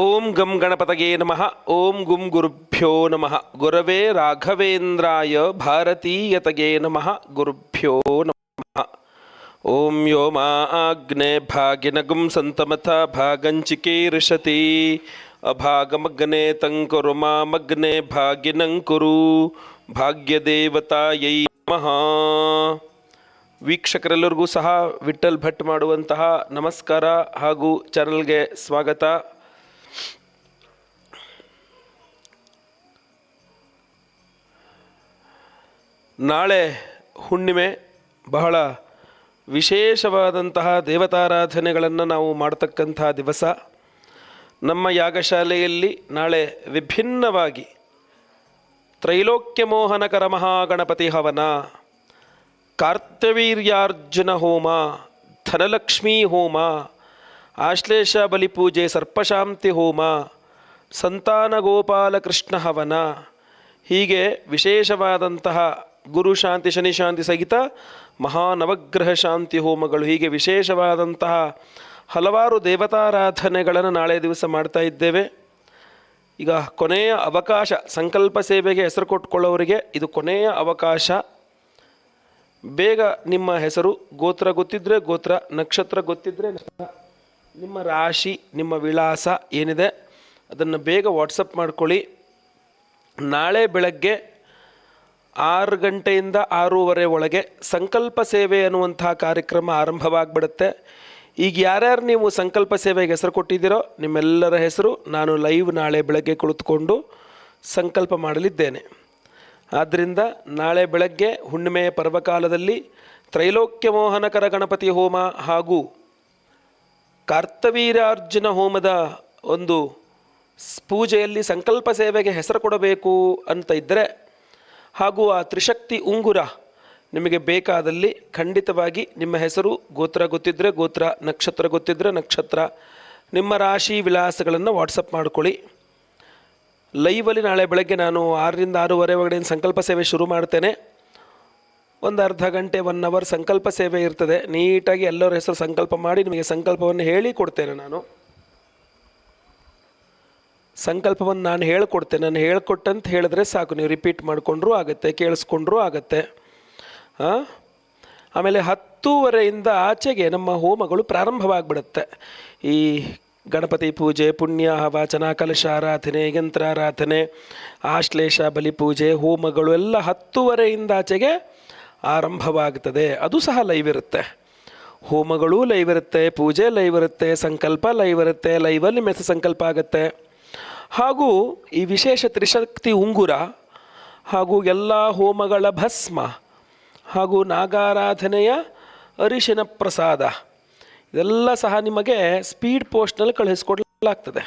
ಓಂ ಗಂ ಗಣಪತಗೆ ನಮಃ. ಓಂ ಗುಂ ಗುರುಭ್ಯೋ ನಮಃ. ಗುರವೇ ರಾಘವೇಂದ್ರಾಯ ಭಾರತೀಯತಗೆ ನಮಃ. ಗುರುಭ್ಯೋ ನಮಃ. ಓಂ ಯೋ ಮಾ ಆಗ್ನೆ ಭಾಗಿನಗುಂ ಸಂತಮಥ ಭಾಗಂಚಿಕೀರ್ಷತಿ ಅಭಾಗಮಗ್ನೆ ತಂಕುರು ಮಾಮಗ್ನೆ ಭಾಗಿನಂಕುರು ಭಾಗ್ಯದೇವತಾಯೈ ನಮಃ. ವೀಕ್ಷಕರೆಲ್ಲರಿಗೂ ಸಹ ವಿಠಲ್ ಭಟ್ ಮಾಡುವಂತಹ ನಮಸ್ಕಾರ ಹಾಗೂ ಚಾನಲ್ಗೆ ಸ್ವಾಗತ. ನಾಳೆ ಹುಣ್ಣಿಮೆ ಬಹಳ ವಿಶೇಷವಾದಂತಹ ದೇವತಾರಾಧನೆಗಳನ್ನು ನಾವು ಮಾಡ್ತಕ್ಕಂಥ ದಿವಸ. ನಮ್ಮ ಯಾಗಶಾಲೆಯಲ್ಲಿ ನಾಳೆ ವಿಭಿನ್ನವಾಗಿ ತ್ರೈಲೋಕ್ಯ ಮೋಹನಕರ ಮಹಾಗಣಪತಿ ಹವನ ಕಾರ್ತವೀರ್ಯಾರ್ಜುನ ಹೋಮ, ಧನಲಕ್ಷ್ಮೀ ಹೋಮ, ಆಶ್ಲೇಷ ಬಲಿಪೂಜೆ ಸರ್ಪಶಾಂತಿ ಹೋಮ ಸಂತಾನ ಗೋಪಾಲಕೃಷ್ಣ ಹವನ ಹೀಗೆ ವಿಶೇಷವಾದಂತಹ ಗುರು ಶಾಂತಿ, ಶನಿ ಶಾಂತಿ ಸಹಿತ ಮಹಾನವಗ್ರಹ ಶಾಂತಿ ಹೋಮಗಳು ಹೀಗೆ ವಿಶೇಷವಾದಂತಹ ಹಲವಾರು ದೇವತಾರಾಧನೆಗಳನ್ನು ನಾಳೆ ದಿವಸ ಮಾಡ್ತಾ ಇದ್ದೇವೆ. ಈಗ ಕೊನೆಯ ಅವಕಾಶ, ಸಂಕಲ್ಪ ಸೇವೆಗೆ ಹೆಸರು ಕೊಟ್ಕೊಳ್ಳೋರಿಗೆ ಇದು ಕೊನೆಯ ಅವಕಾಶ. ಬೇಗ ನಿಮ್ಮ ಹೆಸರು, ಗೋತ್ರ ಗೊತ್ತಿದ್ದರೆ ಗೋತ್ರ, ನಕ್ಷತ್ರ ಗೊತ್ತಿದ್ದರೆ ನಿಮ್ಮ ರಾಶಿ, ನಿಮ್ಮ ವಿಳಾಸ ಏನಿದೆ, ಅದನ್ನು ಬೇಗ ವಾಟ್ಸಪ್ ಮಾಡ್ಕೊಳ್ಳಿ. ನಾಳೆ ಬೆಳಗ್ಗೆ ಆರು ಗಂಟೆಯಿಂದ ಆರೂವರೆ ಒಳಗೆ ಸಂಕಲ್ಪ ಸೇವೆ ಅನ್ನುವಂತಹ ಕಾರ್ಯಕ್ರಮ ಆರಂಭವಾಗಿಬಿಡುತ್ತೆ. ಈಗ ಯಾರ್ಯಾರು ನೀವು ಸಂಕಲ್ಪ ಸೇವೆಗೆ ಹೆಸರು ಕೊಟ್ಟಿದ್ದೀರೋ ನಿಮ್ಮೆಲ್ಲರ ಹೆಸರು ನಾನು ಲೈವ್ ನಾಳೆ ಬೆಳಗ್ಗೆ ಕುಳಿತುಕೊಂಡು ಸಂಕಲ್ಪ ಮಾಡಲಿದ್ದೇನೆ. ಆದ್ದರಿಂದ ನಾಳೆ ಬೆಳಗ್ಗೆ ಹುಣ್ಣಿಮೆಯ ಪರ್ವಕಾಲದಲ್ಲಿ ತ್ರೈಲೋಕ್ಯ ಮೋಹನಕರ ಗಣಪತಿ ಹೋಮ ಹಾಗೂ ಕಾರ್ತವೀರಾರ್ಜುನ ಹೋಮದ ಒಂದು ಪೂಜೆಯಲ್ಲಿ ಸಂಕಲ್ಪ ಸೇವೆಗೆ ಹೆಸರು ಕೊಡಬೇಕು ಅಂತ ಇದ್ದರೆ ಹಾಗೂ ಆ ತ್ರಿಶಕ್ತಿ ಉಂಗುರ ನಿಮಗೆ ಬೇಕಾದಲ್ಲಿ ಖಂಡಿತವಾಗಿ ನಿಮ್ಮ ಹೆಸರು ಗೋತ್ರ ಗೊತ್ತಿದ್ದರೆ ಗೋತ್ರ, ನಕ್ಷತ್ರ ಗೊತ್ತಿದ್ದರೆ ನಕ್ಷತ್ರ. ನಿಮ್ಮ ರಾಶಿ ವಿಳಾಸಗಳನ್ನು ವಾಟ್ಸಪ್ ಮಾಡ್ಕೊಳ್ಳಿ. ಲೈವಲ್ಲಿ ನಾಳೆ ಬೆಳಗ್ಗೆ ನಾನು ಆರರಿಂದ ಆರೂವರೆ ಒಳಗಡೆ ಸಂಕಲ್ಪ ಸೇವೆ ಶುರು ಮಾಡ್ತೇನೆ. ಒಂದು ಅರ್ಧ ಗಂಟೆ ಒನ್ ಅವರ್ ಸಂಕಲ್ಪ ಸೇವೆ ಇರ್ತದೆ. ನೀಟಾಗಿ ಎಲ್ಲರ ಹೆಸರು ಸಂಕಲ್ಪ ಮಾಡಿ ನಿಮಗೆ ಸಂಕಲ್ಪವನ್ನು ಹೇಳಿ ಕೊಡ್ತೇನೆ ನಾನು. ಸಂಕಲ್ಪವನ್ನು ನಾನು ಹೇಳ್ಕೊಡ್ತೇನೆ. ನಾನು ಹೇಳ್ಕೊಟ್ಟಂತ ಹೇಳಿದ್ರೆ ಸಾಕು. ನೀವು ರಿಪೀಟ್ ಮಾಡಿಕೊಂಡ್ರೂ ಆಗುತ್ತೆ, ಕೇಳಿಸ್ಕೊಂಡ್ರೂ ಆಗುತ್ತೆ. ಹಾಂ ಆಮೇಲೆ ಹತ್ತೂವರೆಯಿಂದ ಆಚೆಗೆ ನಮ್ಮ ಹೋಮಗಳು ಪ್ರಾರಂಭವಾಗಿಬಿಡುತ್ತೆ. ಈ ಗಣಪತಿ ಪೂಜೆ ಪುಣ್ಯ ವಾಚನ ಕಲಶ ಆರಾಧನೆ ಯಂತ್ರಾರಾಧನೆ, ಆಶ್ಲೇಷ, ಬಲಿ ಪೂಜೆ, ಹೋಮಗಳು ಎಲ್ಲ ಹತ್ತೂವರೆಯಿಂದ ಆಚೆಗೆ ಆರಂಭವಾಗುತ್ತದೆ ಅದು ಸಹ ಲೈವ್ ಇರುತ್ತೆ. ಹೋಮಗಳು ಲೈವ್ ಇರುತ್ತೆ, ಪೂಜೆ ಲೈವ್ ಇರುತ್ತೆ, ಸಂಕಲ್ಪ ಲೈವ್ ಇರುತ್ತೆ ಲೈವಲ್ಲಿ ಮೆಸ ಸಂಕಲ್ಪ ಆಗುತ್ತೆ. ಹಾಗೂ ಈ ವಿಶೇಷ ತ್ರಿಶಕ್ತಿ ಉಂಗುರ ಹಾಗೂ ಎಲ್ಲ ಹೋಮಗಳ ಭಸ್ಮ ಹಾಗೂ ನಾಗಾರಾಧನೆಯ ಅರಿಶಿನ ಪ್ರಸಾದ, ಇದೆಲ್ಲ ಸಹ ನಿಮಗೆ ಸ್ಪೀಡ್ ಪೋಸ್ಟ್ನಲ್ಲಿ ಕಳುಹಿಸ್ಕೊಡ್ಲಾಗ್ತದೆ.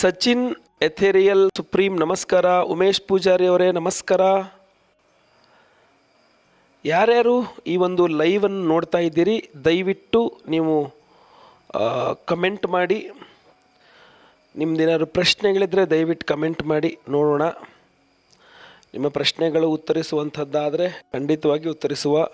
ಸಚಿನ್ ಎಥೆರಿಯಲ್ ಸುಪ್ರೀಂ, ನಮಸ್ಕಾರ. ಉಮೇಶ್ ಪೂಜಾರಿ ಅವರೇ, ನಮಸ್ಕಾರ. ಯಾರ್ಯಾರು ಈ ಒಂದು ಲೈವನ್ನು ನೋಡ್ತಾ ಇದ್ದೀರಿ, ದಯವಿಟ್ಟು ನೀವು ಕಮೆಂಟ್ ಮಾಡಿ. ನಿಮ್ದೇನಾದ್ರು ಪ್ರಶ್ನೆಗಳಿದ್ದರೆ ದಯವಿಟ್ಟು ಕಮೆಂಟ್ ಮಾಡಿ, ನೋಡೋಣ. ನಿಮ್ಮ ಪ್ರಶ್ನೆಗಳು ಉತ್ತರಿಸುವಂಥದ್ದಾದರೆ ಖಂಡಿತವಾಗಿ ಉತ್ತರಿಸುವ.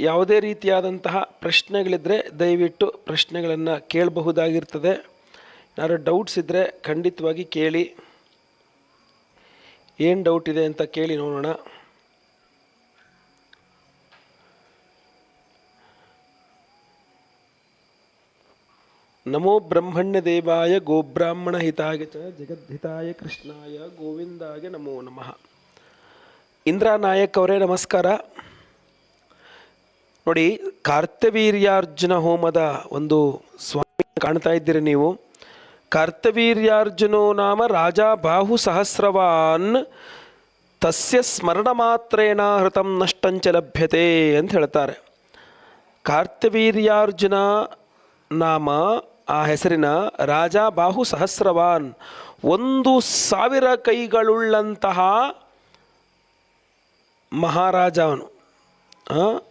ಯಾವುದೇ ರೀತಿಯಾದಂತಹ ಪ್ರಶ್ನೆಗಳಿದ್ದರೆ ದಯವಿಟ್ಟು ಪ್ರಶ್ನೆಗಳನ್ನು ಕೇಳಬಹುದಾಗಿರ್ತದೆ. ಯಾರು ಡೌಟ್ಸ್ ಇದ್ದರೆ ಖಂಡಿತವಾಗಿ ಕೇಳಿ. ಏನು ಡೌಟ್ ಇದೆ ಅಂತ ಕೇಳಿ ನೋಡೋಣ. ನಮೋ ಬ್ರಹ್ಮಣ್ಯ ದೇವಾಯ ಗೋಬ್ರಾಹ್ಮಣ ಹಿತಾಯ ಚ ಜಗದ್ಹಿತಾಯ ಕೃಷ್ಣಾಯ ಗೋವಿಂದಾಯ ನಮೋ ನಮಃ. ಇಂದ್ರಾ ನಾಯಕ್ ಅವರೇ ನಮಸ್ಕಾರ. ನೋಡಿ ಕಾರ್ತವೀರ್ಯಾರ್ಜುನ ಹೋಮದ ಒಂದು ಸ್ವಾಮಿ ಕಾಣ್ತಾ ಇದ್ದೀರಿ ನೀವು. ಕಾರ್ತವೀರ್ಯಾರ್ಜುನೋ ನಾಮ ರಾಜ ಬಾಹು ಸಹಸ್ರವಾನ್ ತಸ್ಯ ಸ್ಮರಣ ಮಾತ್ರೇನ ಹೃತಂ ನಷ್ಟಂಚ ಲಭ್ಯತೆ ಅಂತ ಹೇಳ್ತಾರೆ. ಕಾರ್ತವೀರ್ಯಾರ್ಜುನ ನಾಮ ಆ ಹೆಸರಿನ ರಾಜ ಬಾಹು ಸಹಸ್ರವಾನ್ ಒಂದು ಸಾವಿರ ಕೈಗಳುಳ್ಳಂತಹ ಮಹಾರಾಜ ಅವನು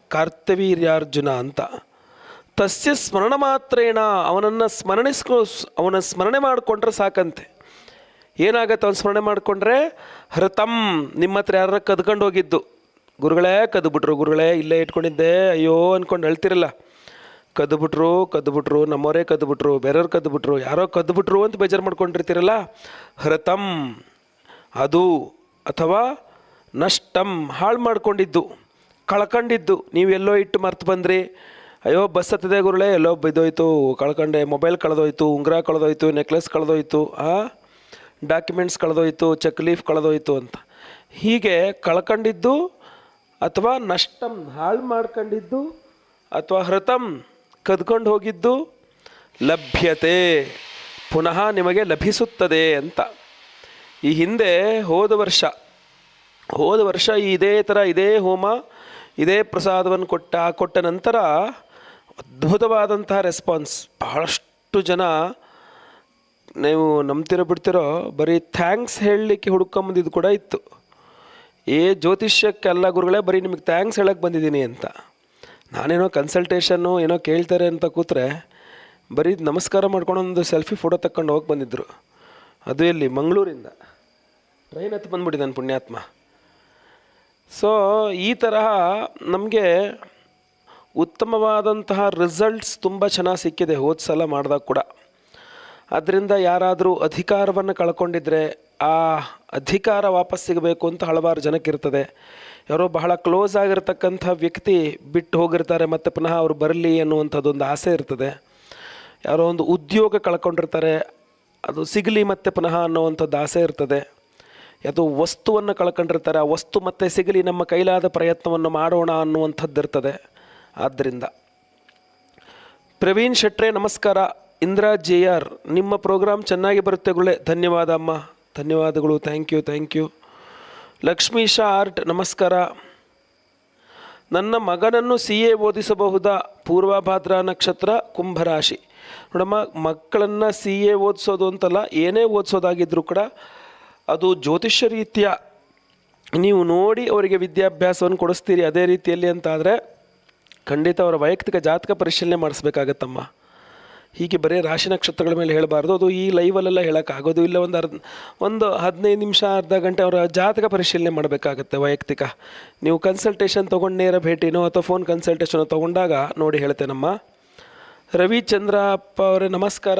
ಕಾರ್ತವೀರ್ಯಾರ್ಜುನ ಅಂತ. ತಸ್ಯ ಸ್ಮರಣ ಮಾತ್ರೇಣ, ಅವನನ್ನು ಸ್ಮರಣಿಸ್ಕೊ, ಅವನ ಸ್ಮರಣೆ ಮಾಡಿಕೊಂಡ್ರೆ ಸಾಕಂತೆ. ಏನಾಗತ್ತೆ ಅವನು ಸ್ಮರಣೆ ಮಾಡಿಕೊಂಡ್ರೆ? ಹೃತಂ ನಿಮ್ಮ ಹತ್ರ ಯಾರ ಕದ್ಕೊಂಡು ಹೋಗಿದ್ದು ಗುರುಗಳೇ ಕದ್ಬಿಟ್ರು, ಗುರುಗಳೇ ಇಲ್ಲೇ ಇಟ್ಕೊಂಡಿದ್ದೆ, ಅಯ್ಯೋ ಅಂದ್ಕೊಂಡು ಅಳ್ತಿರಲ್ಲ. ಕದ್ದುಬಿಟ್ರು ಕದ್ದುಬಿಟ್ರು ನಮ್ಮವರೇ ಕದ್ದುಬಿಟ್ರು ಬೇರೆಯವ್ರು ಕದ್ದುಬಿಟ್ರು ಯಾರೋ ಕದ್ದುಬಿಟ್ರು ಅಂತ ಬೇಜಾರು ಮಾಡ್ಕೊಂಡಿರ್ತೀರಲ್ಲ? ಹೃತಂ, ಅದು ಅಥವಾ ನಷ್ಟಂ, ಹಾಳು ಮಾಡ್ಕೊಂಡಿದ್ದು, ಕಳ್ಕೊಂಡಿದ್ದು ಎಲ್ಲೋ ಇಟ್ಟು ಮರ್ತು ಬಂದ್ರಿ. ಅಯ್ಯೋ, ಬಸ್ ಹತ್ತದೆ ಗುರುಳೆ, ಎಲ್ಲೋ ಬಿದ್ದೋಯ್ತು, ಕಳ್ಕೊಂಡೆ, ಮೊಬೈಲ್ ಕಳೆದೋಯ್ತು, ಉಂಗುರ ಕಳೆದೋಯ್ತು, ನೆಕ್ಲೆಸ್ ಕಳೆದೋಯ್ತು, ಆ? ಡಾಕ್ಯುಮೆಂಟ್ಸ್ ಕಳೆದೋಯ್ತು, ಚೆಕ್ ಲೀಫ್ ಕಳೆದೋಯ್ತು ಅಂತ. ಹೀಗೆ ಕಳ್ಕೊಂಡಿದ್ದು ಅಥವಾ ನಷ್ಟಂ, ಹಾಳು ಮಾಡ್ಕೊಂಡಿದ್ದು ಅಥವಾ ಹೃತಂ ಕದ್ಕೊಂಡು ಹೋಗಿದ್ದು, ಲಭ್ಯತೆ ಪುನಃ ನಿಮಗೆ ಲಭಿಸುತ್ತದೆ ಅಂತ. ಈ ಹಿಂದೆ ಹೋದ ವರ್ಷ ಹೋದ ವರ್ಷ ಇದೇ ಥರ ಇದೇ ಹೋಮ, ಇದೇ ಪ್ರಸಾದವನ್ನು ಕೊಟ್ಟ ಕೊಟ್ಟ ನಂತರ ಅದ್ಭುತವಾದಂತಹ ರೆಸ್ಪಾನ್ಸ್ ಬಹಳಷ್ಟು ಜನ ನೀವು ನಂಬ್ತಿರೋ ಬಿಡ್ತಿರೋ, ಬರೀ ಥ್ಯಾಂಕ್ಸ್ ಹೇಳಲಿಕ್ಕೆ ಹುಡ್ಕೊಂಬಂದಿದ್ದು ಕೂಡ ಇತ್ತು. ಏ ಜ್ಯೋತಿಷ್ಯಕ್ಕೆಲ್ಲ ಗುರುಗಳೇ, ಬರೀ ನಿಮಗೆ ಥ್ಯಾಂಕ್ಸ್ ಹೇಳಕ್ಕೆ ಬಂದಿದ್ದೀನಿ ಅಂತ. ನಾನೇನೋ ಕನ್ಸಲ್ಟೇಷನ್ನು ಏನೋ ಕೇಳ್ತಾರೆ ಅಂತ ಕೂತ್ರೆ ಬರೀ ನಮಸ್ಕಾರ ಮಾಡ್ಕೊಂಡು ಒಂದು ಸೆಲ್ಫಿ ಫೋಟೋ ತಕ್ಕೊಂಡು ಹೋಗಿ ಬಂದಿದ್ದರು ಅದು ಎಲ್ಲಿ? ಮಂಗಳೂರಿಂದ. ಟ್ರೈನ್ ಹತ್ತು ಬಂದ್ಬಿಟ್ಟಿದೆ ನನ್ನ ಪುಣ್ಯಾತ್ಮ. ಸೊ ಈ ತರಹ ನಮಗೆ ಉತ್ತಮವಾದಂತಹ ರಿಸಲ್ಟ್ಸ್ ತುಂಬ ಚೆನ್ನಾಗಿ ಸಿಕ್ಕಿದೆ ಹೋದ ಸಲ ಮಾಡಿದಾಗ ಕೂಡ. ಅದರಿಂದ ಯಾರಾದರೂ ಅಧಿಕಾರವನ್ನು ಕಳ್ಕೊಂಡಿದ್ರೆ ಆ ಅಧಿಕಾರ ವಾಪಸ್ ಸಿಗಬೇಕು ಅಂತ ಹಲವಾರು ಜನಕ್ಕಿರ್ತದೆ ಯಾರೋ ಬಹಳ ಕ್ಲೋಸ್ ಆಗಿರ್ತಕ್ಕಂಥ ವ್ಯಕ್ತಿ ಬಿಟ್ಟು ಹೋಗಿರ್ತಾರೆ ಮತ್ತು ಪುನಃ ಅವರು ಬರಲಿ ಅನ್ನುವಂಥದ್ದೊಂದು ಆಸೆ ಇರ್ತದೆ. ಯಾರೋ ಒಂದು ಉದ್ಯೋಗ ಕಳ್ಕೊಂಡಿರ್ತಾರೆ, ಅದು ಸಿಗಲಿ ಮತ್ತೆ ಪುನಃ ಅನ್ನೋವಂಥದ್ದು ಆಸೆ ಇರ್ತದೆ. ಅದು ವಸ್ತುವನ್ನು ಕಳ್ಕೊಂಡಿರ್ತಾರೆ, ಆ ವಸ್ತು ಮತ್ತೆ ಸಿಗಲಿ ನಮ್ಮ ಕೈಲಾದ ಪ್ರಯತ್ನವನ್ನು ಮಾಡೋಣ ಅನ್ನುವಂಥದ್ದು ಇರ್ತದೆ. ಆದ್ದರಿಂದ ಪ್ರವೀಣ್ ಶೆಟ್ರೆ, ನಮಸ್ಕಾರ. ಇಂದಿರಾ ಜೆ ಆರ್, ನಿಮ್ಮ ಪ್ರೋಗ್ರಾಮ್ ಚೆನ್ನಾಗಿ ಬರುತ್ತೆ ಗುಳೆ. ಧನ್ಯವಾದ ಅಮ್ಮ. ಧನ್ಯವಾದಗಳು. Thank you thank you Lakshmisha art ನಮಸ್ಕಾರ. ನನ್ನ ಮಗನನ್ನು ಸಿ ಎ ಓದಿಸಬಹುದಾ? ಪೂರ್ವಭಾದ್ರ ನಕ್ಷತ್ರ, ಕುಂಭರಾಶಿ. ನೋಡಮ್ಮ, ಮಕ್ಕಳನ್ನು ಸಿ ಎ ಓದಿಸೋದು ಅಂತಲ್ಲ, ಏನೇ ಓದಿಸೋದಾಗಿದ್ದರೂ ಕೂಡ ಅದು ಜ್ಯೋತಿಷ್ಯ ರೀತಿಯ. ನೀವು ನೋಡಿ ಅವರಿಗೆ ವಿದ್ಯಾಭ್ಯಾಸವನ್ನು ಕೊಡಿಸ್ತೀರಿ ಅದೇ ರೀತಿಯಲ್ಲಿ ಅಂತಾದರೆ ಖಂಡಿತ ಅವರ ವೈಯಕ್ತಿಕ ಜಾತಕ ಪರಿಶೀಲನೆ ಮಾಡಿಸ್ಬೇಕಾಗತ್ತಮ್ಮ. ಹೀಗೆ ಬರೀ ರಾಶಿ ನಕ್ಷತ್ರಗಳ ಮೇಲೆ ಹೇಳಬಾರ್ದು. ಅದು ಈ ಲೈವಲ್ಲೆಲ್ಲ ಹೇಳೋಕ್ಕಾಗೋದು ಇಲ್ಲ. ಒಂದು ಅರ್ಧ, ಒಂದು ಹದಿನೈದು ನಿಮಿಷ, ಅರ್ಧ ಗಂಟೆ ಅವರ ಜಾತಕ ಪರಿಶೀಲನೆ ಮಾಡಬೇಕಾಗತ್ತೆ ವೈಯಕ್ತಿಕ. ನೀವು ಕನ್ಸಲ್ಟೇಷನ್ ತೊಗೊಂಡು ನೇರ ಭೇಟಿನೋ ಅಥವಾ ಫೋನ್ ಕನ್ಸಲ್ಟೇಷನ್ ತೊಗೊಂಡಾಗ ನೋಡಿ ಹೇಳ್ತೇನಮ್ಮ ರವಿಚಂದ್ರಪ್ಪ ಅವರೇ, ನಮಸ್ಕಾರ.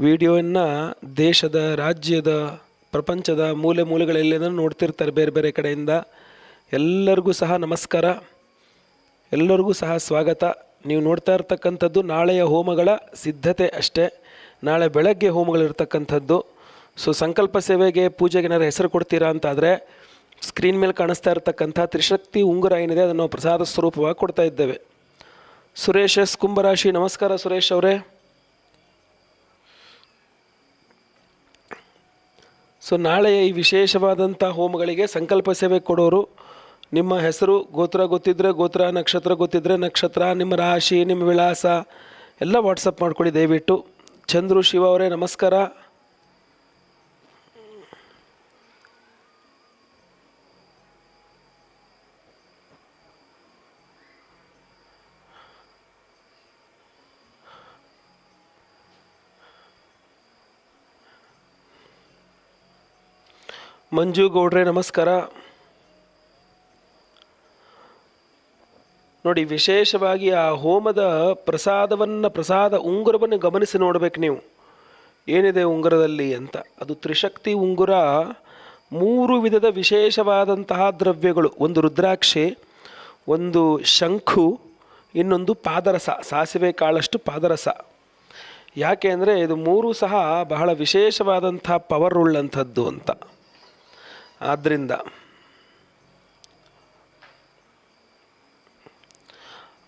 ವಿಡಿಯೋವನ್ನು ದೇಶದ, ರಾಜ್ಯದ, ಪ್ರಪಂಚದ ಮೂಲೆ ಮೂಲೆಗಳೆಲ್ಲೇನೋ ನೋಡ್ತಿರ್ತಾರೆ ಬೇರೆ ಬೇರೆ ಕಡೆಯಿಂದ. ಎಲ್ಲರಿಗೂ ಸಹ ನಮಸ್ಕಾರ. ಎಲ್ಲರಿಗೂ ಸಹ ಸ್ವಾಗತ. ನೀವು ನೋಡ್ತಾ ಇರ್ತಕ್ಕಂಥದ್ದು ನಾಳೆಯ ಹೋಮಗಳ ಸಿದ್ಧತೆ ಅಷ್ಟೇ. ನಾಳೆ ಬೆಳಗ್ಗೆ ಹೋಮಗಳಿರ್ತಕ್ಕಂಥದ್ದು. ಸೊ ಸಂಕಲ್ಪ ಸೇವೆಗೆ ಪೂಜೆಗೆ ಏನಾದ್ರು ಹೆಸರು ಕೊಡ್ತೀರಾ ಅಂತಾದರೆ ಸ್ಕ್ರೀನ್ ಮೇಲೆ ಕಾಣಿಸ್ತಾ ಇರತಕ್ಕಂಥ ತ್ರಿಶಕ್ತಿ ಉಂಗುರ ಏನಿದೆ ಅದನ್ನು ಪ್ರಸಾದ ಸ್ವರೂಪವಾಗಿ ಕೊಡ್ತಾ ಇದ್ದೇವೆ. ಸುರೇಶ್ ಎಸ್ ಕುಂಭರಾಶಿ, ನಮಸ್ಕಾರ ಸುರೇಶ್ ಅವರೇ. ಸೊ ನಾಳೆಯ ಈ ವಿಶೇಷವಾದಂಥ ಹೋಮಗಳಿಗೆ ಸಂಕಲ್ಪ ಸೇವೆ ಕೊಡೋರು ನಿಮ್ಮ ಹೆಸರು ಗೋತ್ರ ಗೊತ್ತಿದ್ದರೆ ಗೋತ್ರ, ನಕ್ಷತ್ರ ಗೊತ್ತಿದ್ದರೆ ನಕ್ಷತ್ರ, ನಿಮ್ಮ ರಾಶಿ, ನಿಮ್ಮ ವಿಳಾಸ ಎಲ್ಲ ವಾಟ್ಸಪ್ ಮಾಡ್ಕೊಳ್ಳಿ ದಯವಿಟ್ಟು. ಚಂದ್ರು, ಶಿವ ಅವರೇ, ನಮಸ್ಕಾರ. ಮಂಜು ಗೌಡ್ರೆ, ನಮಸ್ಕಾರ. ನೋಡಿ, ವಿಶೇಷವಾಗಿ ಆ ಹೋಮದ ಪ್ರಸಾದವನ್ನು, ಪ್ರಸಾದ ಉಂಗುರವನ್ನು ಗಮನಿಸಿ ನೋಡಬೇಕು ನೀವು. ಏನಿದೆ ಉಂಗುರದಲ್ಲಿ ಅಂತ? ಅದು ತ್ರಿಶಕ್ತಿ ಉಂಗುರ, ಮೂರು ವಿಧದ ವಿಶೇಷವಾದಂತಹ ದ್ರವ್ಯಗಳು. ಒಂದು ರುದ್ರಾಕ್ಷಿ, ಒಂದು ಶಂಖು, ಇನ್ನೊಂದು ಪಾದರಸ. ಸಾಸಿವೆ ಕಾಳಷ್ಟು ಪಾದರಸ. ಯಾಕೆ ಅಂದರೆ ಇದು ಮೂರು ಸಹ ಬಹಳ ವಿಶೇಷವಾದಂಥ ಪವರ್ ಉಳ್ಳಂಥದ್ದು ಅಂತ. ಆದ್ದರಿಂದ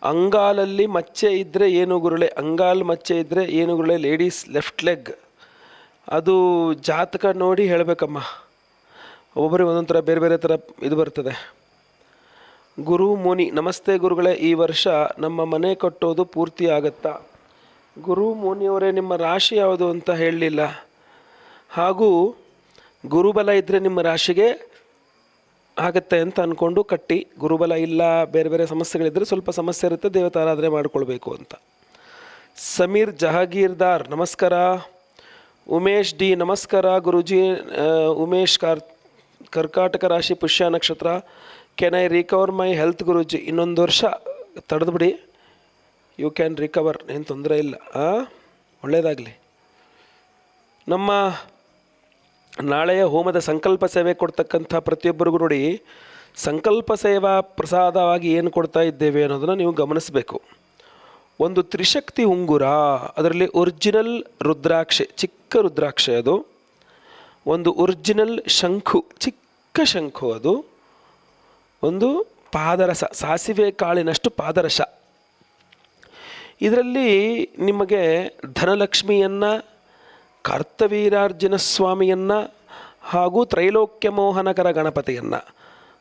ಅಂಗಾಲಲ್ಲಿ ಮಚ್ಚೆ ಇದ್ದರೆ ಏನು ಗುರುಳೆ? ಅಂಗಾಲ್ ಮಚ್ಚೆ ಇದ್ದರೆ ಏನು ಗುರುಳೆ? ಲೇಡೀಸ್ ಲೆಫ್ಟ್ ಲೆಗ್ ಅದು ಜಾತಕ ನೋಡಿ ಹೇಳಬೇಕಮ್ಮ. ಒಬ್ಬೊಬ್ಬರಿಗೆ ಒಂದೊಂದು ಥರ, ಬೇರೆ ಬೇರೆ ಥರ ಇದು ಬರ್ತದೆ. ಗುರು, ಮುನಿ, ನಮಸ್ತೆ ಗುರುಗಳೇ, ಈ ವರ್ಷ ನಮ್ಮ ಮನೆ ಕಟ್ಟೋದು ಪೂರ್ತಿ ಆಗತ್ತಾ? ಗುರು, ಮುನಿಯವರೇ, ನಿಮ್ಮ ರಾಶಿ ಯಾವುದು ಅಂತ ಹೇಳಲಿಲ್ಲ. ಹಾಗೂ ಗುರುಬಲ ಇದ್ದರೆ ನಿಮ್ಮ ರಾಶಿಗೆ ಆಗತ್ತೆ ಅಂತ ಅಂದ್ಕೊಂಡು ಕಟ್ಟಿ ಗುರುಬಲ ಇಲ್ಲ, ಬೇರೆ ಬೇರೆ ಸಮಸ್ಯೆಗಳಿದ್ದರೆ ಸ್ವಲ್ಪ ಸಮಸ್ಯೆ ಇರುತ್ತೆ, ದೇವತಾರಾಧನೆ ಮಾಡಿಕೊಳ್ಬೇಕು ಅಂತ. ಸಮೀರ್ ಜಹಗೀರ್ದಾರ್, ನಮಸ್ಕಾರ. ಉಮೇಶ್ ಡಿ, ನಮಸ್ಕಾರ. ಗುರುಜಿ ಉಮೇಶ್ ಕಾರ್, ಕರ್ಕಾಟಕ ರಾಶಿ ಪುಷ್ಯ ನಕ್ಷತ್ರ. Can I recover my health Guruji? ಇನ್ನೊಂದು ವರ್ಷ ತಡೆದ್ಬಿಡಿ ಯು ಕ್ಯಾನ್ ರಿಕವರ್ ಏನು ತೊಂದರೆ ಇಲ್ಲ? ಒಳ್ಳೆಯದಾಗಲಿ ನಮ್ಮ ನಾಳೆಯ ಹೋಮದ ಸಂಕಲ್ಪ ಸೇವೆ ಕೊಡ್ತಕ್ಕಂಥ ಪ್ರತಿಯೊಬ್ಬರಿಗೂ ನೋಡಿ ಸಂಕಲ್ಪ ಸೇವಾ ಪ್ರಸಾದವಾಗಿ ಏನು ಕೊಡ್ತಾ ಇದ್ದೇವೆ ಅನ್ನೋದನ್ನು ನೀವು ಗಮನಿಸಬೇಕು. ಒಂದು ತ್ರಿಶಕ್ತಿ ಉಂಗುರ, ಅದರಲ್ಲಿ ಒರಿಜಿನಲ್ ರುದ್ರಾಕ್ಷೆ, ಚಿಕ್ಕ ರುದ್ರಾಕ್ಷೆ ಅದು. ಒಂದು ಒರಿಜಿನಲ್ ಶಂಖು, ಚಿಕ್ಕ ಶಂಖು ಅದು. ಒಂದು ಪಾದರಸ, ಸಾಸಿವೆ ಕಾಳಿನಷ್ಟು ಪಾದರಸ. ಇದರಲ್ಲಿ ನಿಮಗೆ ಧನಲಕ್ಷ್ಮಿಯನ್ನು ಕರ್ತವೀರಾರ್ಜುನ ಸ್ವಾಮಿಯನ್ನು ಹಾಗೂ ತ್ರೈಲೋಕ್ಯ ಮೋಹನಕರ ಗಣಪತಿಯನ್ನು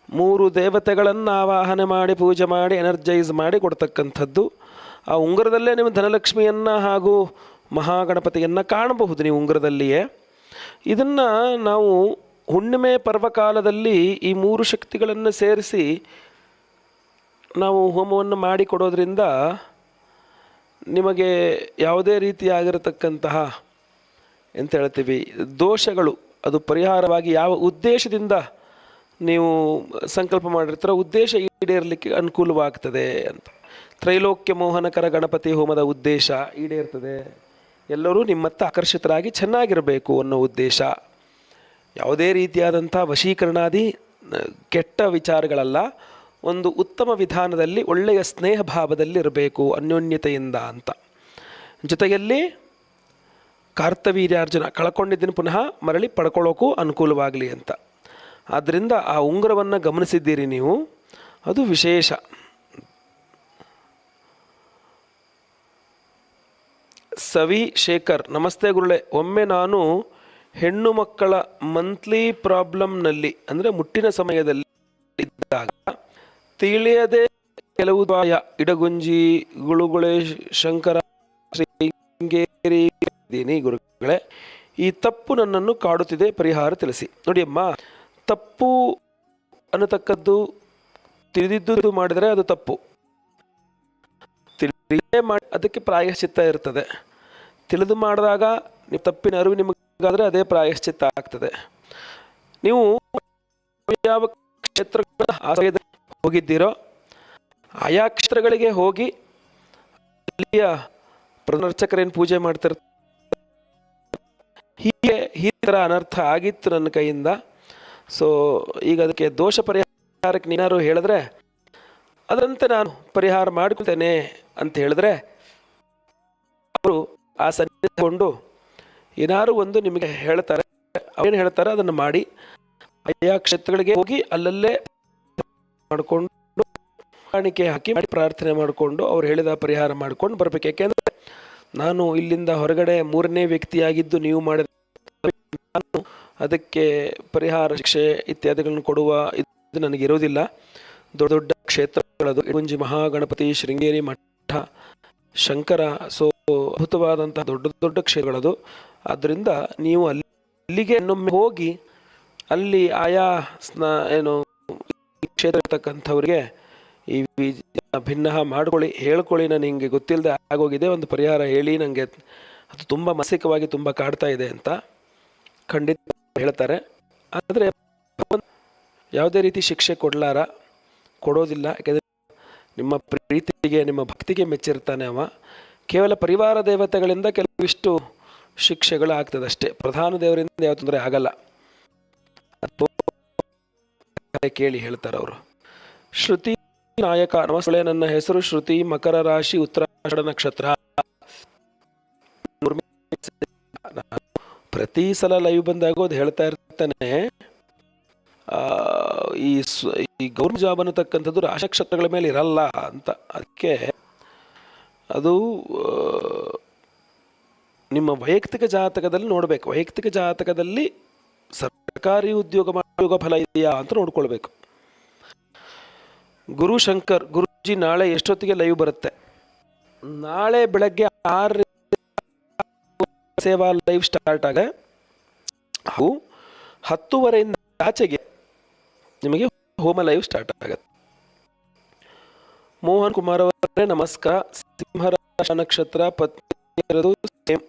ಮೂರು ದೇವತೆಗಳನ್ನು ಆವಾಹನೆ ಮಾಡಿ, ಪೂಜೆ ಮಾಡಿ ಎನರ್ಜೈಸ್ ಮಾಡಿ ಕೊಡ್ತಕ್ಕಂಥದ್ದು. ಆ ಉಂಗುರದಲ್ಲೇ ನಿಮ್ಮ ಧನಲಕ್ಷ್ಮಿಯನ್ನು ಹಾಗೂ ಮಹಾಗಣಪತಿಯನ್ನು ಕಾಣಬಹುದು ನೀವು ಉಂಗುರದಲ್ಲಿಯೇ. ಇದನ್ನು ನಾವು ಹುಣ್ಣಿಮೆ ಪರ್ವಕಾಲದಲ್ಲಿ ಈ ಮೂರು ಶಕ್ತಿಗಳನ್ನು ಸೇರಿಸಿ ನಾವು ಹೋಮವನ್ನು ಮಾಡಿಕೊಡೋದ್ರಿಂದ ನಿಮಗೆ ಯಾವುದೇ ರೀತಿಯಾಗಿರತಕ್ಕಂತಹ ಎಂತ ಹೇಳ್ತೀವಿ, ದೋಷಗಳು, ಅದು ಪರಿಹಾರವಾಗಿ ಯಾವ ಉದ್ದೇಶದಿಂದ ನೀವು ಸಂಕಲ್ಪ ಮಾಡಿರ್ತೀರೋ, ಉದ್ದೇಶ ಈಡೇರಲಿಕ್ಕೆ ಅನುಕೂಲವಾಗ್ತದೆ ಅಂತ. ತ್ರೈಲೋಕ್ಯ ಮೋಹನಕರ ಗಣಪತಿ ಹೋಮದ ಉದ್ದೇಶ ಈಡೇರ್ತದೆ. ಎಲ್ಲರೂ ನಿಮ್ಮತ್ತ ಆಕರ್ಷಿತರಾಗಿ ಚೆನ್ನಾಗಿರಬೇಕು ಅನ್ನೋ ಉದ್ದೇಶ. ಯಾವುದೇ ರೀತಿಯಾದಂಥ ವಶೀಕರಣಾದಿ, ಕೆಟ್ಟ ವಿಚಾರಗಳಲ್ಲ, ಒಂದು ಉತ್ತಮ ವಿಧಾನದಲ್ಲಿ ಒಳ್ಳೆಯ ಸ್ನೇಹ ಭಾವದಲ್ಲಿ ಇರಬೇಕು, ಅನ್ಯೋನ್ಯತೆಯಿಂದ ಅಂತ. ಜೊತೆಯಲ್ಲಿ ಕಾರ್ತವೀರ್ಯಾರ್ಜುನ ಕಳ್ಕೊಂಡಿದ್ದನ್ನು ಪುನಃ ಮರಳಿ ಪಡ್ಕೊಳ್ಳೋಕ್ಕೂ ಅನುಕೂಲವಾಗಲಿ ಅಂತ. ಆದ್ದರಿಂದ ಆ ಉಂಗುರವನ್ನು ಗಮನಿಸಿದ್ದೀರಿ ನೀವು. ಅದು ವಿಶೇಷ. ಸವಿ ಶೇಖರ್, ನಮಸ್ತೆ ಗುರುಳೆ ಒಮ್ಮೆ ನಾನು ಹೆಣ್ಣು ಮಕ್ಕಳ ಮಂತ್ಲಿ ಪ್ರಾಬ್ಲಮ್ನಲ್ಲಿ ಅಂದರೆ ಮುಟ್ಟಿನ ಸಮಯದಲ್ಲಿ ಇದ್ದಾಗ ತಿಳಿಯದೆ ಕೆಲವು ದ್ವಾಯ ಇಡಗುಂಜಿ, ಗುಳುಗುಳೆ, ಶಂಕರ, ಶೃಂಗೇರಿ ಇದ್ದೀನಿ ಗುರುಗಳೇ. ಈ ತಪ್ಪು ನನ್ನನ್ನು ಕಾಡುತ್ತಿದೆ, ಪರಿಹಾರ ತಿಳಿಸಿ. ನೋಡಿ ಅಮ್ಮ, ತಪ್ಪು ಅನ್ನತಕ್ಕದ್ದು ತಿಳಿದಿದ್ದು ಮಾಡಿದರೆ ಅದು ತಪ್ಪು. ತಿಳಿದೇ ಅದಕ್ಕೆ ಪ್ರಾಯಶ್ಚಿತ್ತ ಇರ್ತದೆ. ತಿಳಿದು ಮಾಡಿದಾಗ ನೀವು ತಪ್ಪಿನ ಅರಿವು ನಿಮಗಾದರೆ ಅದೇ ಪ್ರಾಯಶ್ಚಿತ್ತ ಆಗ್ತದೆ. ನೀವು ಯಾವ ಕ್ಷೇತ್ರ ಹೋಗಿದ್ದೀರೋ, ಆಯಾ ಕ್ಷೇತ್ರಗಳಿಗೆ ಹೋಗಿ ಅಲ್ಲಿಯ ಪ್ರದರ್ಶಕರೇನು ಪೂಜೆ ಮಾಡ್ತಿರ್ತಾರೆ. ಹೀಗೆ ಈ ಥರ ಅನರ್ಥ ಆಗಿತ್ತು ನನ್ನ ಕೈಯಿಂದ. ಸೊ ಈಗ ಅದಕ್ಕೆ ದೋಷ ಪರಿಹಾರಕ್ಕೆ ನೀನಾರು ಹೇಳಿದ್ರೆ ಅದರಂತೆ ನಾನು ಪರಿಹಾರ ಮಾಡ್ಕೊಳ್ತೇನೆ ಅಂತ ಹೇಳಿದ್ರೆ, ಅವರು ಆ ಸನ್ನಿಕೊಂಡು ಏನಾರು ಒಂದು ನಿಮಗೆ ಹೇಳ್ತಾರೆ ಏನು ಹೇಳ್ತಾರೆ ಅದನ್ನು ಮಾಡಿ ಆಯಾ ಕ್ಷೇತ್ರಗಳಿಗೆ ಹೋಗಿ ಅಲ್ಲಲ್ಲೇ ಮಾಡಿಕೊಂಡು, ಕಾಣಿಕೆ ಹಾಕಿ ಮಾಡಿ ಪ್ರಾರ್ಥನೆ ಮಾಡಿಕೊಂಡು ಅವ್ರು ಹೇಳಿದ ಪರಿಹಾರ ಮಾಡ್ಕೊಂಡು ಬರಬೇಕು. ಯಾಕೆಂದ್ರೆ ನಾನು ಇಲ್ಲಿಂದ ಹೊರಗಡೆ ಮೂರನೇ ವ್ಯಕ್ತಿಯಾಗಿದ್ದು ನೀವು ಮಾಡಿದ ನಾನು ಅದಕ್ಕೆ ಪರಿಹಾರ, ಶಿಕ್ಷೆ ಇತ್ಯಾದಿಗಳನ್ನು ಕೊಡುವ ಇದು ನನಗೆ ಇರೋದಿಲ್ಲ ದೊಡ್ಡ ದೊಡ್ಡ ಕ್ಷೇತ್ರಗಳದು ಇಡುಂಜಿ ಮಹಾಗಣಪತಿ, ಶೃಂಗೇರಿ ಮಠ, ಶಂಕರ, ಸೊ ಅದ್ಭುತವಾದಂತಹ ದೊಡ್ಡ ದೊಡ್ಡ ಕ್ಷೇತ್ರಗಳದು. ಆದ್ದರಿಂದ ನೀವು ಅಲ್ಲಿ, ಅಲ್ಲಿಗೆ ಇನ್ನೊಮ್ಮೆ ಹೋಗಿ ಅಲ್ಲಿ ಆಯಾ ಸ್ನ, ಏನು ಕ್ಷೇತ್ರ ಇರ್ತಕ್ಕಂಥವ್ರಿಗೆ ಈ ಭಿನ್ನ ಮಾಡ್ಕೊಳ್ಳಿ, ಹೇಳ್ಕೊಳ್ಳಿ, ನಾನು ಹಿಂಗೆ ಗೊತ್ತಿಲ್ಲದೆ ಆಗೋಗಿದೆ, ಒಂದು ಪರಿಹಾರ ಹೇಳಿ ನನಗೆ ಅದು ತುಂಬ ಮಾನಸಿಕವಾಗಿ ತುಂಬ ಕಾಡ್ತಾ ಇದೆ ಅಂತ ಖಂಡಿತ ಹೇಳ್ತಾರೆ. ಆದರೆ ಯಾವುದೇ ರೀತಿ ಶಿಕ್ಷೆ ಕೊಡಲಾರ, ಕೊಡೋದಿಲ್ಲ, ಯಾಕೆಂದರೆ ನಿಮ್ಮ ಪ್ರೀತಿಗೆ, ನಿಮ್ಮ ಭಕ್ತಿಗೆ ಮೆಚ್ಚಿರ್ತಾನೆ ಅವ. ಕೇವಲ ಪರಿವಾರ ದೇವತೆಗಳಿಂದ ಕೆಲವಿಷ್ಟು ಶಿಕ್ಷೆಗಳು ಆಗ್ತದೆ ಅಷ್ಟೇ. ಪ್ರಧಾನ ದೇವರಿಂದ ಯಾವ ತೊಂದರೆ ಆಗಲ್ಲ. ಕೇಳಿ ಹೇಳ್ತಾರೆ ಅವರು ಶ್ರುತಿ ನಾಯಕ ನಮಸ್ತೆ ನನ್ನ ಹೆಸರು ಶ್ರುತಿ, ಮಕರ ರಾಶಿ ಉತ್ತರಾಷಾಢ ನಕ್ಷತ್ರ. ಪ್ರತಿ ಸಲ ಲೈವ್ ಬಂದಾಗ ಅದು ಹೇಳ್ತಾ ಇರ್ತಾನೆ. ಈ ಈ ಗೌರ್ಮೆಂಟ್ ಜಾಬ್ ಅನ್ನತಕ್ಕಂಥದ್ದು ರಾಶಿ ನಕ್ಷತ್ರಗಳ ಮೇಲೆ ಇರಲ್ಲ ಅಂತ. ಅದಕ್ಕೆ ಅದು ನಿಮ್ಮ ವೈಯಕ್ತಿಕ ಜಾತಕದಲ್ಲಿ ನೋಡಬೇಕು. ವೈಯಕ್ತಿಕ ಜಾತಕದಲ್ಲಿ ಸರ್ಕಾರಿ ಉದ್ಯೋಗ ಉದ್ಯೋಗ ಫಲ ಇದೆಯಾ ಅಂತ ನೋಡ್ಕೊಳ್ಬೇಕು. ಗುರು ಶಂಕರ್, ಗುರುಜಿ ನಾಳೆ ಎಷ್ಟೊತ್ತಿಗೆ ಲೈವ್ ಬರುತ್ತೆ? ನಾಳೆ ಬೆಳಗ್ಗೆ ಆರು ಸೇವಾ ಲೈವ್ ಸ್ಟಾರ್ಟ್ ಆಗ ಹಾಗೂ ಹತ್ತುವರೆಯಿಂದ ಆಚೆಗೆ ನಿಮಗೆ ಹೋಮ ಲೈವ್ ಸ್ಟಾರ್ಟ್ ಆಗುತ್ತೆ. ಮೋಹನ್ ಕುಮಾರ್ ಅವರೇ, ನಮಸ್ಕಾರ. ಸಿಂಹರಾಶ ನಕ್ಷತ್ರ ಪತ್ನಿ ಸೇಮ್.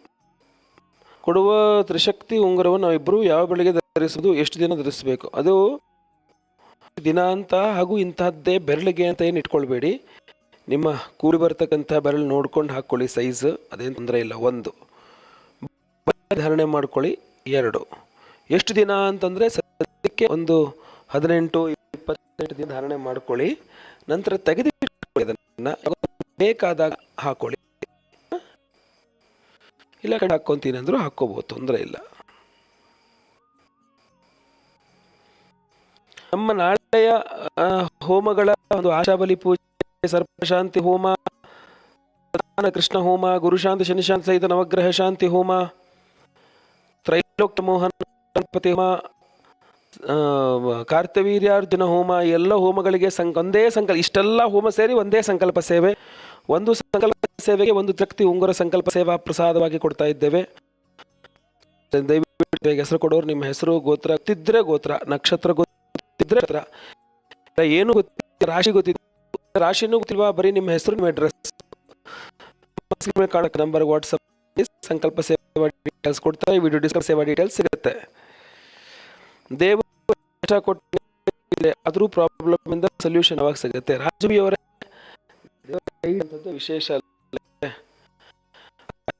ಕೊಡುವ ತ್ರಿಶಕ್ತಿ ಉಂಗುರವನ್ನು ನಾವಿಬ್ಬರು ಯಾವ ಬೆಳಿಗ್ಗೆ ಧರಿಸೋದು ಎಷ್ಟು ದಿನ ಧರಿಸಬೇಕು? ಅದು ದಿನ ಅಂತ ಹಾಗೂ ಇಂತಹದ್ದೇ ಬೆರಳಿಗೆ ಅಂತ ಏನು ಇಟ್ಕೊಳ್ಬೇಡಿ. ನಿಮ್ಮ ಕೂಡಿ ಬರ್ತಕ್ಕಂಥ ಬೆರಳು ನೋಡ್ಕೊಂಡು ಹಾಕ್ಕೊಳ್ಳಿ ಸೈಜ್, ಅದೇನು ತೊಂದರೆ ಇಲ್ಲ, ಒಂದು. ಧಾರಣೆ ಮಾಡ್ಕೊಳ್ಳಿ, ಎರಡು. ಎಷ್ಟು ದಿನ ಅಂತಂದರೆ ಸದ್ಯಕ್ಕೆ ಒಂದು ಹದಿನೆಂಟು, ಇಪ್ಪತ್ತೆಂಟು ದಿನ ಧಾರಣೆ ಮಾಡ್ಕೊಳ್ಳಿ. ನಂತರ ತೆಗೆದು ಬೇಕಾದಾಗ ಹಾಕೊಳ್ಳಿ. ಇಲ್ಲ, ಕಡೆ ಹಾಕ್ಕೊಂತೀನಿ ಅಂದರೂ ಹಾಕ್ಕೋಬೋದು, ತೊಂದರೆ ಇಲ್ಲ. ನಮ್ಮ ನಾಳೆಯ ಹೋಮಗಳ ಒಂದು ಆಶಾಬಲಿ ಪೂಜೆ ಸರ್ಪಶಾಂತಿ ಹೋಮ ಕೃಷ್ಣ ಹೋಮ ಗುರುಶಾಂತಿ ಶನಿಶಾಂತಿ ಸಹಿತ ನವಗ್ರಹ ಶಾಂತಿ ಹೋಮ ತ್ರೈಲೋಕ್ಯ ಮೋಹನ ಗಣಪತಿ ಹೋಮ ಕಾರ್ತವೀರ್ಯಾರ್ಜುನ ಹೋಮ ಎಲ್ಲ ಹೋಮಗಳಿಗೆ ಸಂಕ ಒಂದೇ ಸಂಕಲ್ಪ ಇಷ್ಟೆಲ್ಲ ಹೋಮ ಸೇರಿ ಒಂದೇ ಸಂಕಲ್ಪ ಸೇವೆ ಒಂದು ಸಂಕಲ್ಪ ಸೇವೆಗೆ ಒಂದು ತೃಪ್ತಿ ಉಂಗುರ ಸಂಕಲ್ಪ ಸೇವಾ ಪ್ರಸಾದವಾಗಿ ಕೊಡ್ತಾ ಇದ್ದೇವೆ ದಯವಿಟ್ಟು ಹೆಸರು ಕೊಡೋರು ನಿಮ್ಮ ಹೆಸರು ಗೋತ್ರ ತಿದ್ರೆ ಗೋತ್ರ ನಕ್ಷತ್ರ ಗೊತ್ತಿದ್ರೆ. ಏನು ರಾಶಿ ಗೊತ್ತಿತ್ತು ರಾಶಿನೂ ಗೊತ್ತಿಲ್ವಾ? ಬರೀ ನಿಮ್ಮ ಹೆಸರು, ನಿಮ್ಮ ಅಡ್ರೆಸ್ ಕಾಣಕ್ಕೆ ನಂಬರ್ ವಾಟ್ಸಪ್ ಸಂಕಲ್ಪ ಸೇವಾ ಡೀಟೇಲ್ಸ್ ಕೊಡ್ತಾರೆ. ವಿಡಿಯೋ ಡಿಸ್ಕಸ್ ಸೇವಾ ಡೀಟೇಲ್ಸ್ ಸಿಗುತ್ತೆ. ದೇವ ಕೊಟ್ಟಿದೆ. ಅದ್ರೂ ಪ್ರಾಬ್ಲಮ್ ಇಂದ ಸೊಲ್ಯೂಷನ್ ಅವಾಗ ಸಿಗುತ್ತೆ? ರಾಜವಿ ವಿಶೇಷ.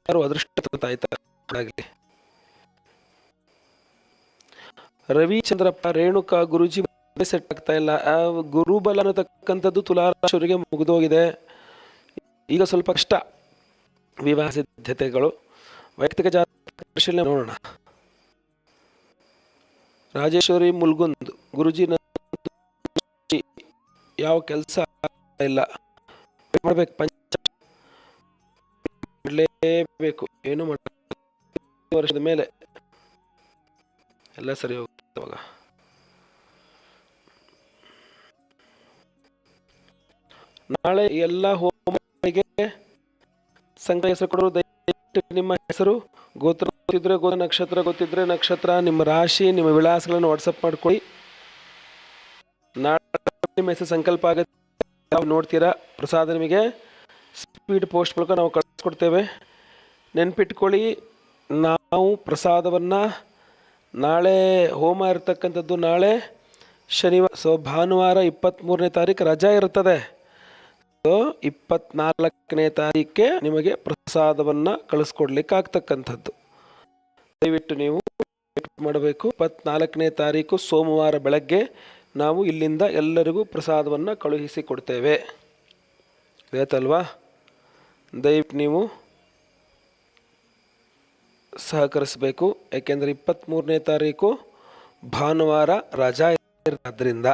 ಯಾರು ಅದೃಷ್ಟ ತಾಯ್ತಾಗಲಿ ರವಿಚಂದ್ರಪ್ಪ, ರೇಣುಕಾ, ಗುರುಜಿ ಸೆಟ್ ಆಗ್ತಾ ಇಲ್ಲ. ಗುರುಬಲ ಅನ್ನತಕ್ಕಂಥದ್ದು ತುಲಾರಾಶಿಯವರಿಗೆ ಮುಗಿದೋಗಿದೆ ಈಗ ಸ್ವಲ್ಪ ಕಷ್ಟ. ವಿವಾಹ ಸಿದ್ಧತೆಗಳು. ವೈಯಕ್ತಿಕ ಜಾತಿ ನೋಡೋಣ. ರಾಜೇಶ್ವರಿ ಮುಲ್ಗುಂದ್, ಗುರುಜಿ ಯಾವ ಕೆಲಸ ಇಲ್ಲ. ಮಾಡ್ಬೇಕು? ಪಂಚ ಮಾಡಲೇಬೇಕು ಏನು ಮಾಡ ವರ್ಷದ ಮೇಲೆ. ಎಲ್ಲ ಸರಿ ಹೋಗುತ್ತೆ ನಾಳೆ ಎಲ್ಲ ಹೋಮಿಗೆ ಸಂಘ ಹೆಸರು ಕೊಡೋರು, ದಯವಿಟ್ಟು ನಿಮ್ಮ ಹೆಸರು ಗೋತ್ರ ಗೊತ್ತಿದ್ರೆ ಗೋ ನಕ್ಷತ್ರ ಗೊತ್ತಿದ್ರೆ ನಕ್ಷತ್ರ, ನಿಮ್ಮ ರಾಶಿ, ನಿಮ್ಮ ವಿಳಾಸಗಳನ್ನು ವಾಟ್ಸಪ್ ಮಾಡ್ಕೊಳ್ಳಿ. ನಾಳೆ ನಿಮ್ಮ ಹೆಸರು ಸಂಕಲ್ಪ ಆಗುತ್ತೆ. ನಾವು ನೋಡ್ತೀರಾ ಪ್ರಸಾದ ನಿಮಗೆ. ಸ್ಪೀಡ್ ಪೋಸ್ಟ್ ಮೂಲಕ ನಾವು ಕಳಿಸ್ಕೊಡ್ತೇವೆ. ನೆನ್ಪಿಟ್ಕೊಳ್ಳಿ, ನಾವು ಪ್ರಸಾದವನ್ನು ನಾಳೆ ಹೋಮ ಇರ್ತಕ್ಕಂಥದ್ದು ನಾಳೆ ಶನಿವಾರ, ಸೊ ಭಾನುವಾರ ಇಪ್ಪತ್ತ್ಮೂರನೇ ತಾರೀಕು ರಜಾ ಇರ್ತದೆ ಸೊ ಇಪ್ಪತ್ನಾಲ್ಕನೇ ತಾರೀಕೆ ನಿಮಗೆ ಪ್ರಸಾದವನ್ನು ಕಳಿಸ್ಕೊಡ್ಲಿಕ್ಕೆ ಆಗ್ತಕ್ಕಂಥದ್ದು ದಯವಿಟ್ಟು ನೀವು ಮಾಡಬೇಕು. ಇಪ್ಪತ್ನಾಲ್ಕನೇ ತಾರೀಕು ಸೋಮವಾರ ಬೆಳಗ್ಗೆ ನಾವು ಇಲ್ಲಿಂದ ಎಲ್ಲರಿಗೂ ಪ್ರಸಾದವನ್ನು ಕಳುಹಿಸಿ ಕೊಡ್ತೇವೆ. ಆಯ್ತಲ್ವಾ? ದಯವಿಟ್ಟು ನೀವು ಸಹಕರಿಸಬೇಕು. ಯಾಕೆಂದರೆ ಇಪ್ಪತ್ತ್ಮೂರನೇ ತಾರೀಕು ಭಾನುವಾರ ರಜಾ ಇರೋದ್ರಿಂದ.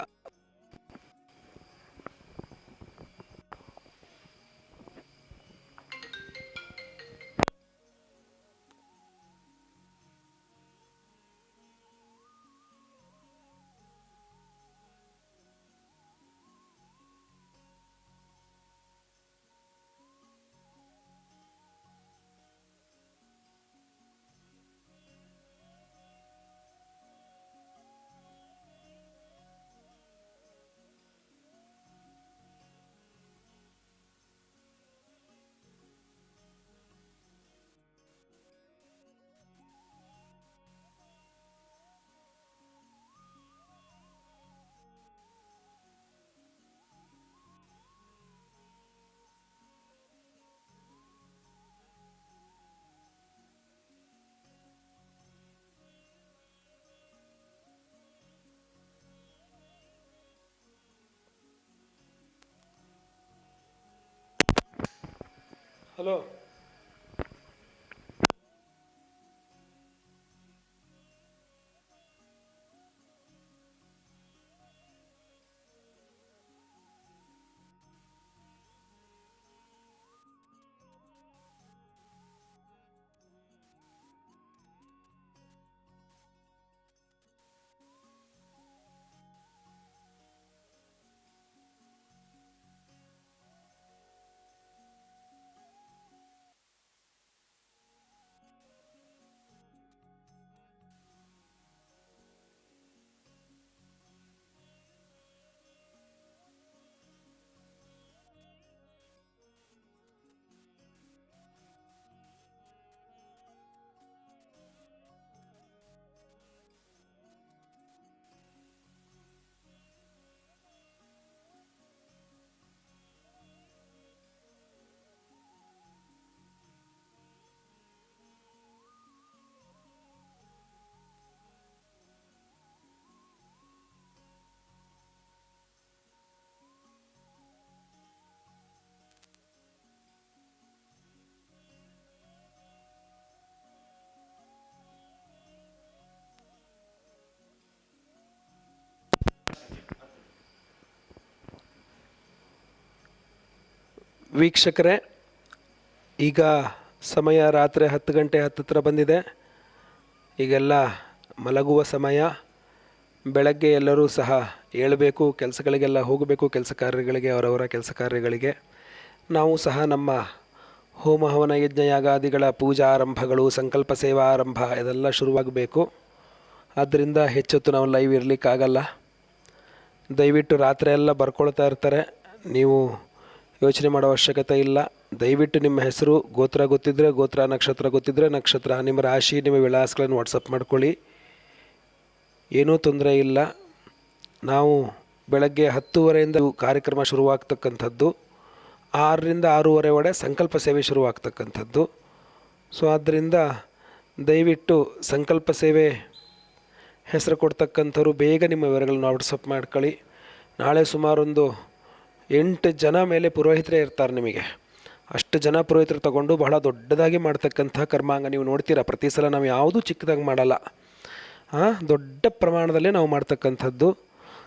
Hello. ವೀಕ್ಷಕರೇ, ಈಗ ಸಮಯ ರಾತ್ರಿ ಹತ್ತು ಗಂಟೆ ಹತ್ತತ್ರ ಬಂದಿದೆ. ಈಗೆಲ್ಲ ಮಲಗುವ ಸಮಯ. ಬೆಳಗ್ಗೆ ಎಲ್ಲರೂ ಸಹ ಏಳಬೇಕು, ಕೆಲಸಗಳಿಗೆಲ್ಲ ಹೋಗಬೇಕು ಕೆಲಸ ಕಾರ್ಯಗಳಿಗೆ ಅವರವರ ಕೆಲಸ ಕಾರ್ಯಗಳಿಗೆ ನಾವು ಸಹ ನಮ್ಮ ಹೋಮ ಹವನ ಯಜ್ಞ ಯಾಗಾದಿಗಳ ಪೂಜಾ ಆರಂಭಗಳು, ಸಂಕಲ್ಪ ಸೇವಾ ಆರಂಭ ಇದೆಲ್ಲ ಶುರುವಾಗಬೇಕು. ಆದ್ದರಿಂದ ಹೆಚ್ಚೊತ್ತು ನಾವು ಲೈವ್ ಇರಲಿಕ್ಕಾಗಲ್ಲ. ದಯವಿಟ್ಟು ರಾತ್ರಿ ಎಲ್ಲ ಬರ್ಕೊಳ್ತಾ ಇರ್ತಾರೆ. ನೀವು ಯೋಚನೆ ಮಾಡೋ ಅವಶ್ಯಕತೆ ಇಲ್ಲ. ದಯವಿಟ್ಟು ನಿಮ್ಮ ಹೆಸರು ಗೋತ್ರ ಗೊತ್ತಿದ್ದರೆ ಗೋತ್ರ ನಕ್ಷತ್ರ ಗೊತ್ತಿದ್ದರೆ ನಕ್ಷತ್ರ. ನಿಮ್ಮ ರಾಶಿ, ನಿಮ್ಮ ವಿಳಾಸಗಳನ್ನು ವಾಟ್ಸಪ್ ಮಾಡ್ಕೊಳ್ಳಿ. ಏನೂ ತೊಂದರೆ ಇಲ್ಲ. ನಾವು ಬೆಳಗ್ಗೆ ಹತ್ತುವರೆಯಿಂದ ಕಾರ್ಯಕ್ರಮ ಶುರುವಾಗ್ತಕ್ಕಂಥದ್ದು. ಆರರಿಂದ ಆರೂವರೆ ಒಡೆ ಸಂಕಲ್ಪ ಸೇವೆ ಶುರುವಾಗ್ತಕ್ಕಂಥದ್ದು. ಸೊ ಆದ್ದರಿಂದ ದಯವಿಟ್ಟು ಸಂಕಲ್ಪ ಸೇವೆ ಹೆಸರು ಕೊಡ್ತಕ್ಕಂಥವ್ರು ಬೇಗ ನಿಮ್ಮ ವಿವರಗಳನ್ನು ವಾಟ್ಸಪ್ ಮಾಡ್ಕೊಳ್ಳಿ. ನಾಳೆ ಸುಮಾರೊಂದು ಎಂಟು ಜನ ಮೇಲೆ ಪುರೋಹಿತರೇ ಇರ್ತಾರೆ ನಿಮಗೆ. ಅಷ್ಟು ಜನ ಪುರೋಹಿತರು ತಗೊಂಡು ಬಹಳ ದೊಡ್ಡದಾಗಿ ಮಾಡ್ತಕ್ಕಂಥ ಕರ್ಮಾಂಗ ನೀವು ನೋಡ್ತೀರಾ. ಪ್ರತಿ ಸಲ ನಾವು ಯಾವುದೂ ಚಿಕ್ಕದಾಗಿ ಮಾಡಲ್ಲ. ದೊಡ್ಡ ಪ್ರಮಾಣದಲ್ಲೇ ನಾವು ಮಾಡ್ತಕ್ಕಂಥದ್ದು.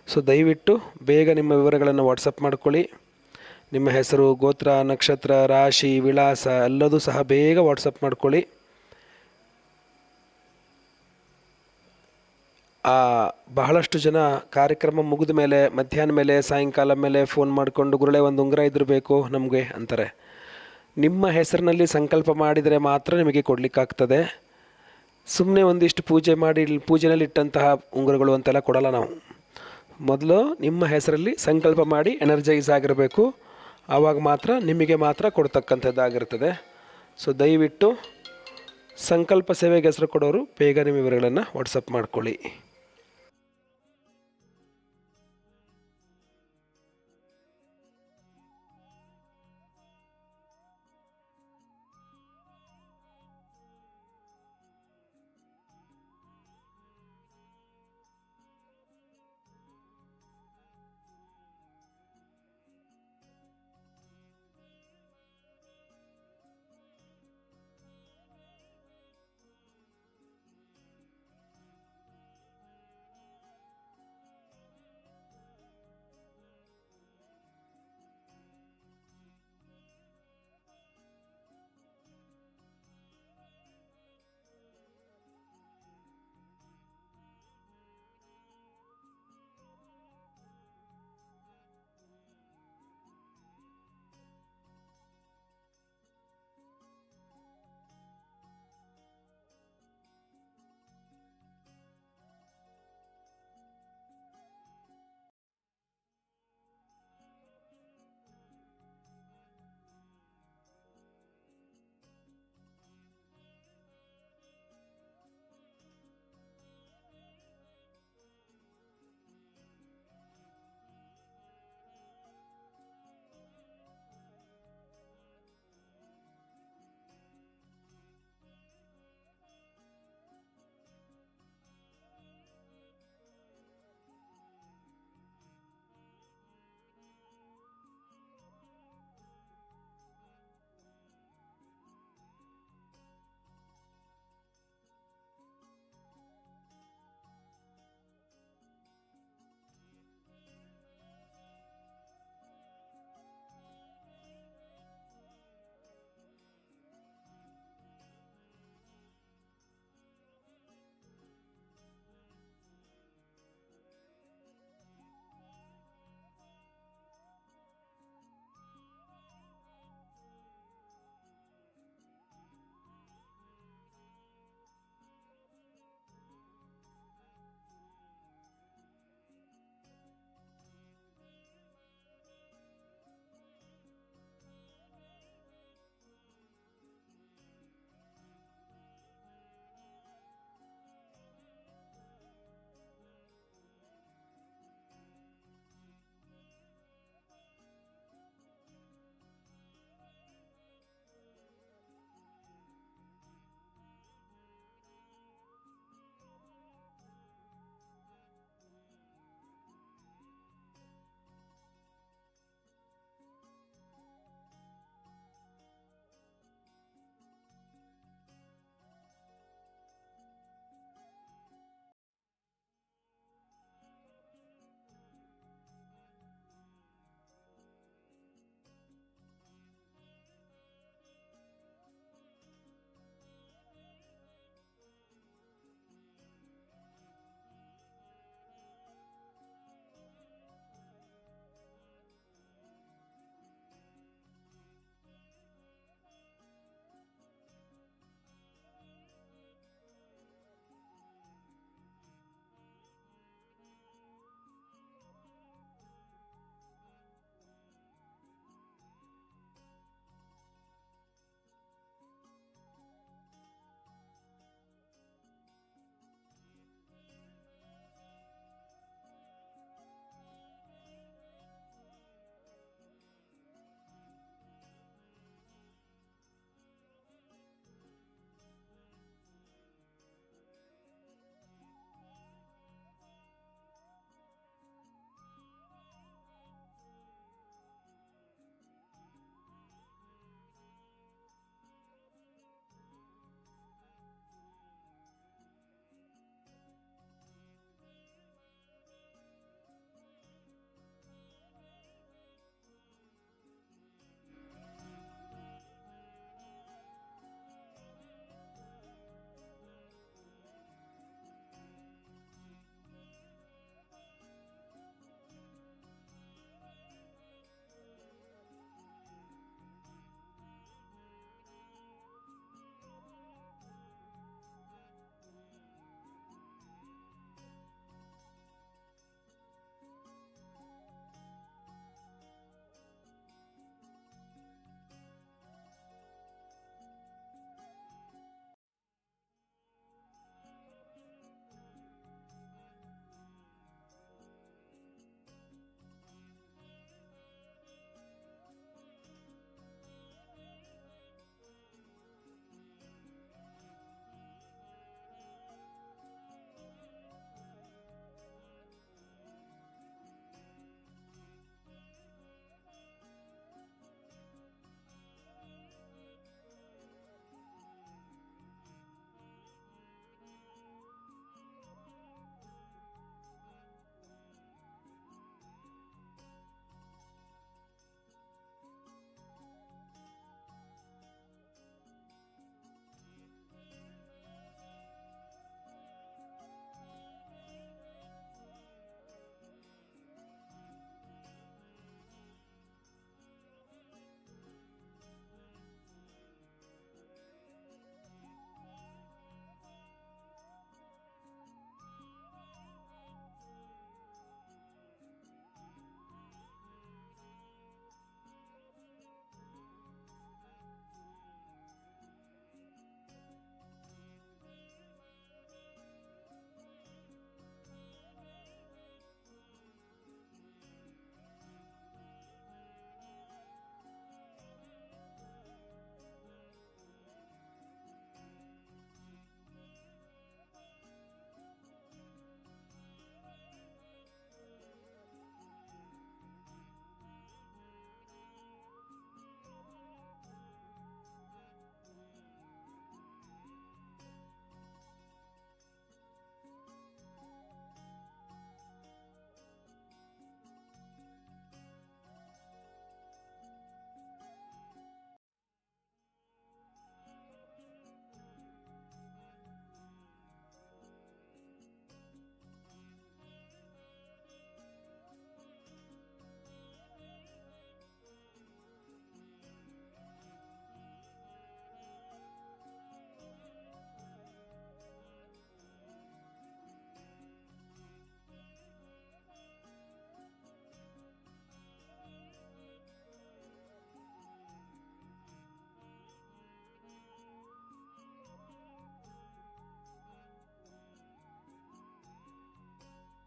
ಸೊ, ದಯವಿಟ್ಟು ಬೇಗ ನಿಮ್ಮ ವಿವರಗಳನ್ನು ವಾಟ್ಸಪ್ ಮಾಡ್ಕೊಳ್ಳಿ. ನಿಮ್ಮ ಹೆಸರು, ಗೋತ್ರ, ನಕ್ಷತ್ರ, ರಾಶಿ, ವಿಳಾಸ ಎಲ್ಲದೂ ಸಹ ಬೇಗ ವಾಟ್ಸಪ್ ಮಾಡ್ಕೊಳ್ಳಿ. ಬಹಳಷ್ಟು ಜನ ಕಾರ್ಯಕ್ರಮ ಮುಗಿದ ಮೇಲೆ, ಮಧ್ಯಾಹ್ನ ಮೇಲೆ, ಸಾಯಂಕಾಲ ಮೇಲೆ ಫೋನ್ ಮಾಡಿಕೊಂಡು ಗುರುಳೆ ಒಂದು ಉಂಗುರ ಇದ್ದಿರಬೇಕು ಬೇಕು ನಮಗೆ ಅಂತಾರೆ. ನಿಮ್ಮ ಹೆಸರಿನಲ್ಲಿ ಸಂಕಲ್ಪ ಮಾಡಿದರೆ ಮಾತ್ರ ನಿಮಗೆ ಕೊಡಲಿಕ್ಕಾಗ್ತದೆ. ಸುಮ್ಮನೆ ಒಂದಿಷ್ಟು ಪೂಜೆ ಮಾಡಿ ಪೂಜೆಯಲ್ಲಿ ಇಟ್ಟಂತಹ ಉಂಗುರಗಳು ಅಂತೆಲ್ಲ ಕೊಡಲ್ಲ ನಾವು. ಮೊದಲು ನಿಮ್ಮ ಹೆಸರಲ್ಲಿ ಸಂಕಲ್ಪ ಮಾಡಿ ಎನರ್ಜೈಸ್ ಆಗಿರಬೇಕು. ಆವಾಗ ಮಾತ್ರ ನಿಮಗೆ ಮಾತ್ರ ಕೊಡ್ತಕ್ಕಂಥದ್ದಾಗಿರ್ತದೆ. ಸೊ ದಯವಿಟ್ಟು ಸಂಕಲ್ಪ ಸೇವೆಗೆ ಹೆಸರು ಕೊಡೋರು ಬೇಗ ನಿಮ್ಮ ವಿವರಗಳನ್ನು ವಾಟ್ಸಪ್ ಮಾಡ್ಕೊಳ್ಳಿ.